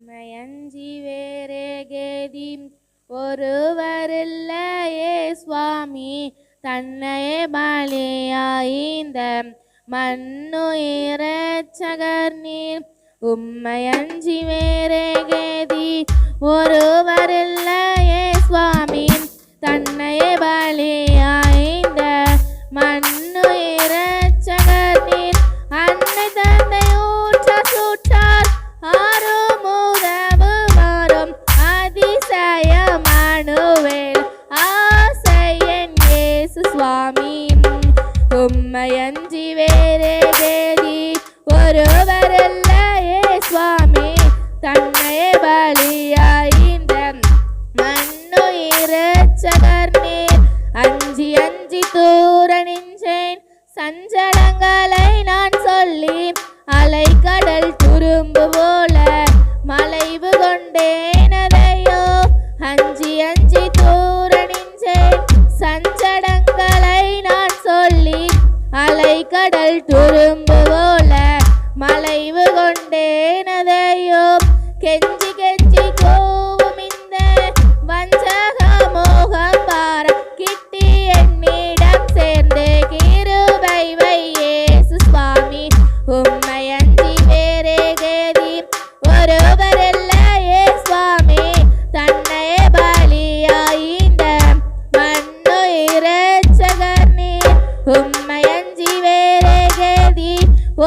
உம்மையஞ்சி வேறே கேதி. ஒருவரில்லையே சுவாமி தன்னையே பலியாயிந்த மண்ணுயிரச்சகர் நீர் உம்மையஞ்சி வேறே கேதி ஒருவரில் உம்மையன்றி வேறே தேதி ஒருவரல்லையே சுவாமி. தன்னை பலியாயின்ற மண்ணுயிரச்சகர் நீர். அஞ்சி அஞ்சி தூர நின்றேன். சஞ்சலங்களை நான் சொல்லி அலைக்கடல் துரும்பு போல மலைவு கொண்டேன். கடல் துரும்பு போல மலைவு கொண்டே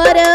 ഓരോ